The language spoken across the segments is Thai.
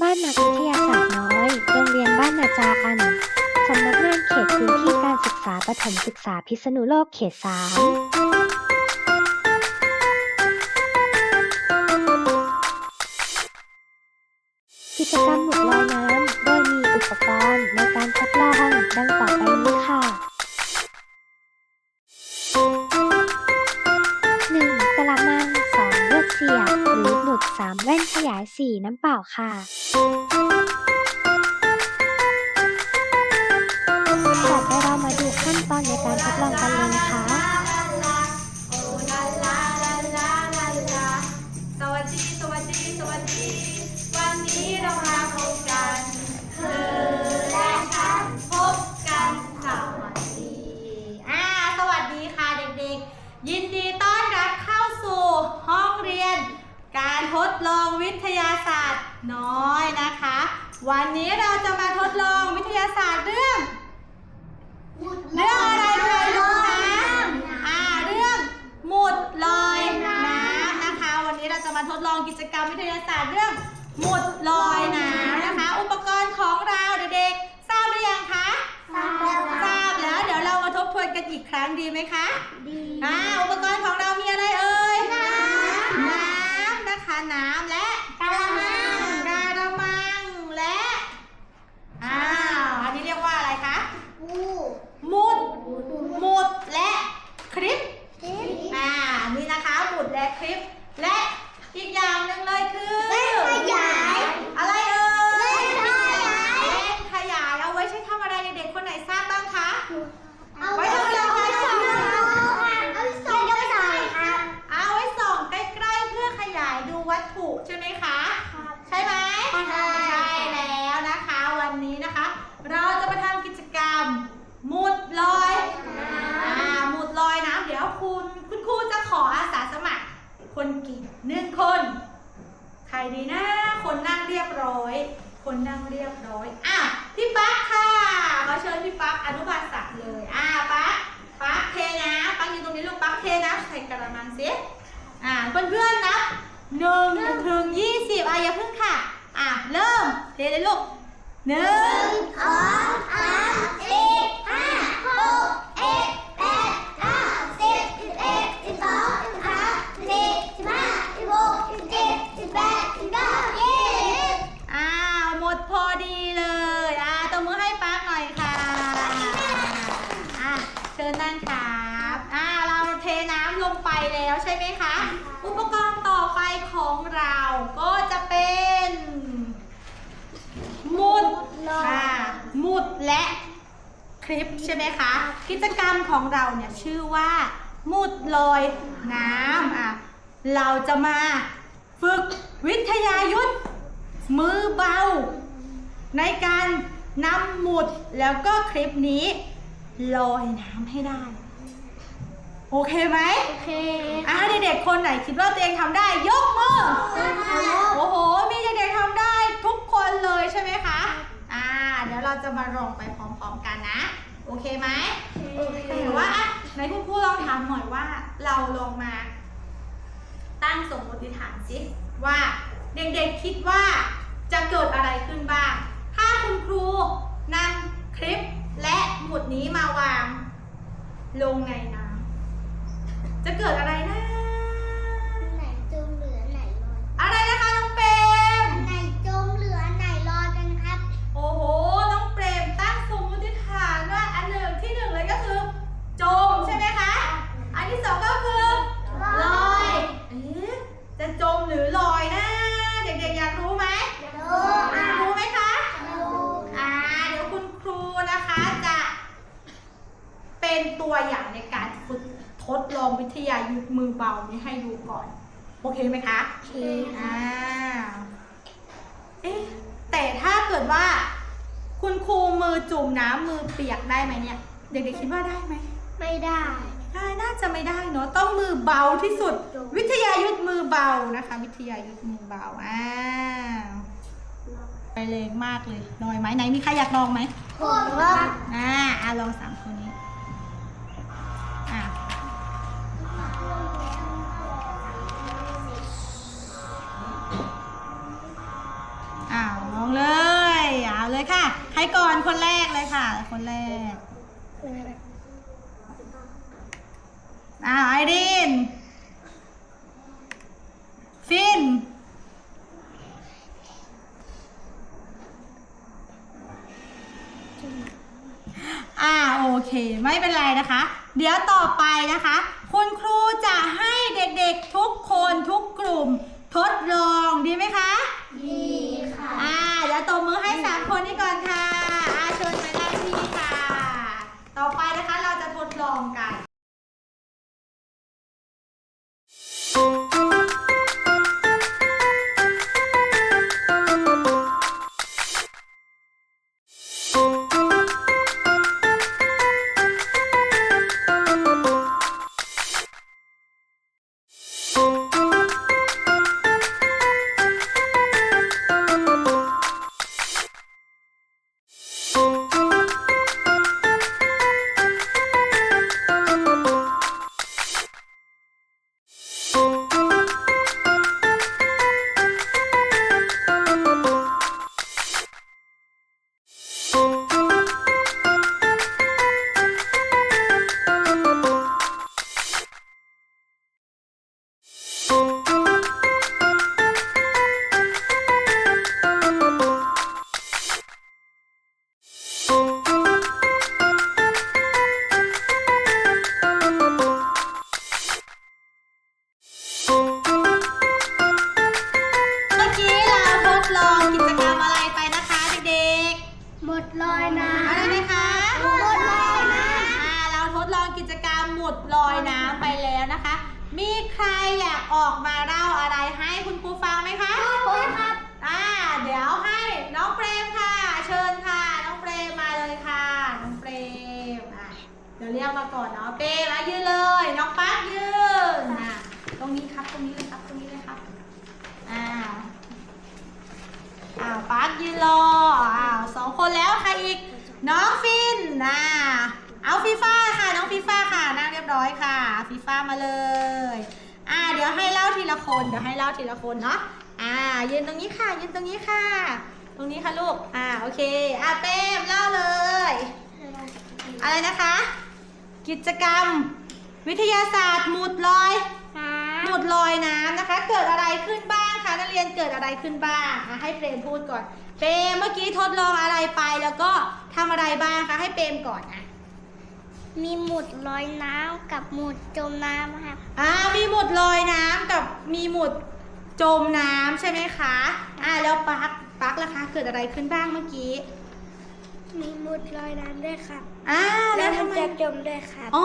บ้านนักวิทยาศาสตร์น้อย โรงเรียนบ้านนาจารย์สำนักงานเขตพื้นที่การศึกษาประถมศึกษาพิษณุโลกเขตสามกิจกรรมหมุดลอยน้ำ โดยมีอุปกรณ์ในการทดลองดังต่อไปนี้ค่ะหนึ่งกะละมังสองเลือดเสียบหรือหมุดสามแว่นขยายสี่น้ำเปล่าค่ะ ต่อไปเรามาดูขั้นตอนในการทดลองกันเลยนะคะสวัสดี สวัสดี สวัสดี วันนี้เรามาพบกันเธอและฉันพบกันสวัสดีอ่าสวัสดีค่ะเด็กๆ ยินดีต้อนรับเข้าสู่ห้องเรียน การทดลองวิทยาศาสตร์น้อยนะคะ วันนี้เราจะมาทดลองวิทยาศาสตร์เรื่อง เรื่องอะไรลอยน้ำอ่าเรื่องหมุดลอยน้ำนะคะ วันนี้เราจะมาทดลองกิจกรรมวิทยาศาสตร์เรื่องหมุดลอยน้ำนะคะ อุปกรณ์ของเราเด็กๆทราบหรือยังคะทราบแล้วเดี๋ยวเรามาทบทวนกันอีกครั้งดีไหมคะอ่าอุปกรณ์ของเรามีอะไรเอ่ย น้ำ น้ำนะคะ น้ำและกะละมังกะละมังและ อ้าว อันนี้เรียกว่าอะไรคะ หมุด หมุดและคลิป อ่า นี่นะคะหมุดและ คลิป และอีกอย่างหนึ่งเลยคือ เล่นขยาย อะไรเอ่ย เล่นขยาย เล่นขยาย เอาไว้ใช้ทำอะไรเด็กๆคนไหนทราบบ้างคะ เอาไว้ทำอะไรคะเอาส่งเอาส่งครับ เอาไว้ส่องใกล้ๆเพื่อขยายดูวัตถุใช่ไหมคะ ใช่ไหม ใช่ ใช่แล้วนะคะ วันนี้นะคะ เราจะมาทำกิจกรรมหมุดลอยอ่าหมุดลอยน้ำเดี๋ยวคุณคุณครูจะขออาสาสมัคร คนกี่ หนึ่งคน ใครดีนะ คนนั่งเรียบร้อย คนนั่งเรียบร้อยอะพี่ปั๊กค่ะขอเชิญพี่ปั๊กอนุบาลสามเลยอะปั๊กปั๊กเทนะปั๊กยืนตรงนี้ลูกปั๊กเทนะใส่กระมังสิอะเพื่อนๆนับหนึ่งถึงยี่สิบอะอย่าพิ่งค่ะ อะเริ่มเทเลยลูกหนึ่งสองสามสี่ ชิญนั่งครับอะเราเทน้ำลงไปแล้วใช่ไหมคะ อุปกรณ์ต่อไปของเราก็จะเป็นหมุดค่ะหมุดและคลิปใช่ไหมคะ กิจกรรมของเราเนี่ยชื่อว่าหมุดลอยน้ำอะเราจะมาฝึกวิทยายุทธมือเบา ในการนำหมุดแล้วก็คลิปนี้ ลอยน้ำให้ได้ โอเคไหมโอเคอะเด็กๆคนไหนคิดว่าตัวเองทำได้ ยกมือโอ้โห มีเด็กๆทำได้ทุกคนเลยใช่ไหมคะ อ่า เดี๋ยวเราจะมาลองไปพร้อมๆกันนะ โอเคไหมแต่ว่าอะไหนคุณครูลองถามหน่อยว่าเราลองมา ตั้งสมมติฐานสิว่าเด็กๆคิดว่าจะเกิดอะไรขึ้นบ้าง ถ้าคุณครู ตัวอย่างในการฝึกทดลองวิทยายุทธมือเบานี้ให้ดูก่อน โอเคไหมคะโอเคอ่าเอ๊ะแต่ถ้าเกิดว่า คุณครูมือจุ่มน้ำมือเปียกได้ไหมเนี่ย เด็กๆคิดว่าได้ไหมไม่ได้ได้น่าจะไม่ได้เนอะต้องมือเบาที่สุด วิทยายุทธมือเบานะคะ วิทยายุทธมือเบาอ่าไปแรงมากเลยลอยไหมไหนมีใครอยากลองไหมผมว่าอ่าอ่าลองสามคนนี้ ไม่เป็นไรนะคะ เดี๋ยวต่อไปนะคะ คุณครูจะให้เด็กๆทุกคนทุกกลุ่ม ทดลองดีไหมคะ ดีค่ะ อ่าเดี๋ยวตบมือให้สามคนนี้ก่อนค่ะ มีใครอยากออกมาเล่าอะไรให้คุณครูฟังไหมคะครับ อ่า เดี๋ยวให้น้องเปรมค่ะ เชิญค่ะ น้องเปรมมาเลยค่ะ น้องเปรมอะเดี๋ยวเรียกมาก่อนเนาะ เปรมอะยืนเลย น้องปั๊กยืนอะตรงนี้ครับตรงนี้เลยครับตรงนี้เลยครับอ้าวอ้าวปั๊กยืนรออ้าวสองคนแล้วใครอีก น้องฟินน่ะเอาฟีฟ่า รียบร้อยค่ะฟีฟ่ามาเลย อ่า เดี๋ยวให้เล่าทีละคน เดี๋ยวให้เล่าทีละคนเนาะ อ่า ยืนตรงนี้ค่ะ ยืนตรงนี้ค่ะ ตรงนี้ค่ะลูก อ่า โอเค อ่าเป้มเล่าเลย อะไรนะคะ กิจกรรม วิทยาศาสตร์หมุดลอยหมุดลอยน้ำนะคะ เกิดอะไรขึ้นบ้างคะนักเรียนเกิดอะไรขึ้นบ้างอะให้เปรมพูดก่อน เปรมเมื่อกี้ทดลองอะไรไปแล้วก็ทำอะไรบ้างคะให้เปรมก่อนอะ มีหมุดลอยน้ำกับหมุดจมน้ำครับ อ่ามีหมุดลอยน้ำกับมีหมุดจมน้ำใช่ไหมคะ อ่าแล้วปักปักล่ะคะ เกิดอะไรขึ้นบ้างเมื่อกี้ มีหมุดลอยน้ำด้วยครับอ่าแล้วทำไมจะจมด้วยครับ อ๋อ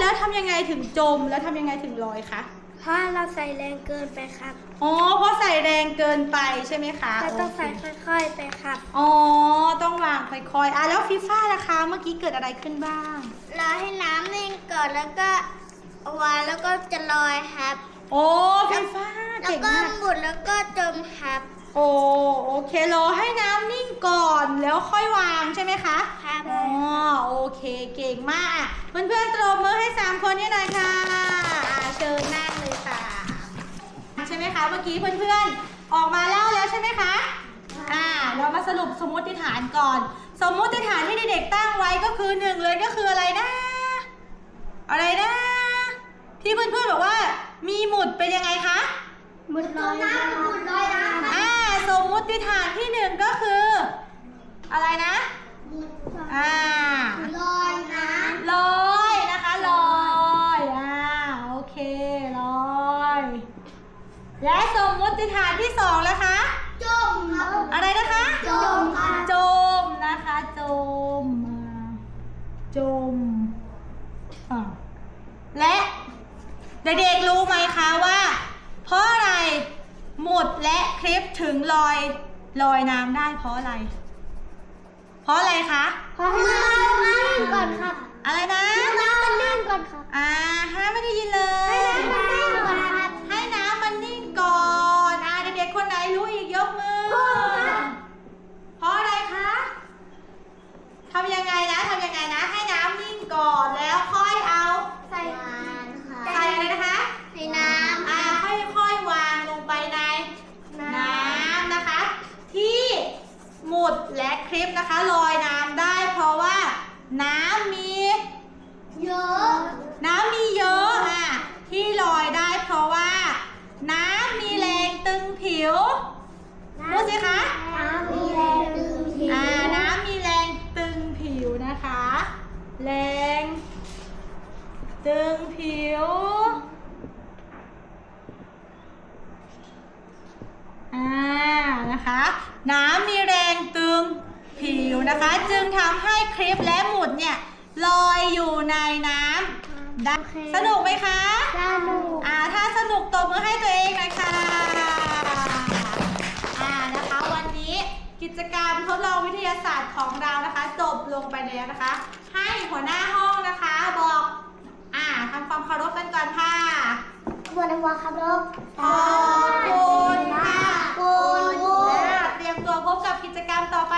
แล้วทำยังไงถึงจมแล้วทำยังไงถึงลอยคะ เพราะเราใส่แรงเกินไปครับ อ๋อ เพราะใส่แรงเกินไปใช่ไหมคะเราต้องโเคใส่ค่อยๆไปครับ อ๋อ ต้องวางค่อยๆ อะแล้วฟีฟ่าล่ะคะ เมื่อกี้เกิดอะไรขึ้นบ้างเราให้น้ำนิ่งก่อนแล้วก็เอาวางแล้วก็จะลอยครับ โอ้ฟีฟ่าแล้วเก่งก็มากหมุดแล้วก็จมครับ โอ้โอเครอให้น้ำนิ่งก่อนแล้วค่อยวางใช่ไหมคะ ครับ อ๋อ โอเค เก่งมากอะเพื่อนๆตบมือให้สามคนนี้หน่อยค่ะ เมื่อกี้เพื่อนๆ ออกมาเล่าแล้วใช่ไหมคะ อ่า เรามาสรุปสมมติฐานก่อน สมมติฐานที่เด็กๆตั้งไว้ก็คือหนึ่งเลยก็คืออะไรนะ อะไรนะ ที่เพื่อนๆบอกว่า มีหมุดเป็นยังไงคะ หมุดลอยน้ำหมุดลอยน้ำอ่า สมมุติฐานที่หนึ่งก็คือ อะไรนะอ่าลอย สมมุติฐานที่สองแล้วคะจมครับอะไรนะคะจมค่ะจมนะคะจมอ่าจมอ่าและเด็กๆรู้ไหมคะว่า เพราะอะไรหมุดและคลิปถึงลอยลอยน้ำได้เพราะอะไร เพราะอะไรคะขอให้น้ำนิ่งก่อนครับอะไรนะน้ำมันนิ่งก่อนครับอ่าฮะไม่ได้ยินเลย คลิปนะคะลอยน้ำได้เพราะว่า น้ำมี เยอะ น้ำมีเยอะอะที่ลอยได้เพราะว่า น้ำมีแรงตึงผิวพูดสิคะน้ำมีแรงดึงผิวอ่าน้ำมีแรงตึงผิวนะคะ แรง ตึงผิวอ่านะคะ น้ำมีแรงตึง ผิวนะคะ จึงทำให้คลิปและหมุดเนี่ยลอยอยู่ในน้ำได้สนุกไหมคะสนุกอ่าถ้าสนุกตบมือให้ตัวเองหน่อยค่ะอ่านะคะ วันนี้กิจกรรมทดลองวิทยาศาสตร์ของเรานะคะจบลงไปแล้วนะคะ ให้หัวหน้าห้องนะคะบอกอ่าทำความเคารพกันก่อนค่ะบนวังครับลูกขอบคุณค่ะคุณและเตรียมตัวพบกับกิจกรรมต่อไป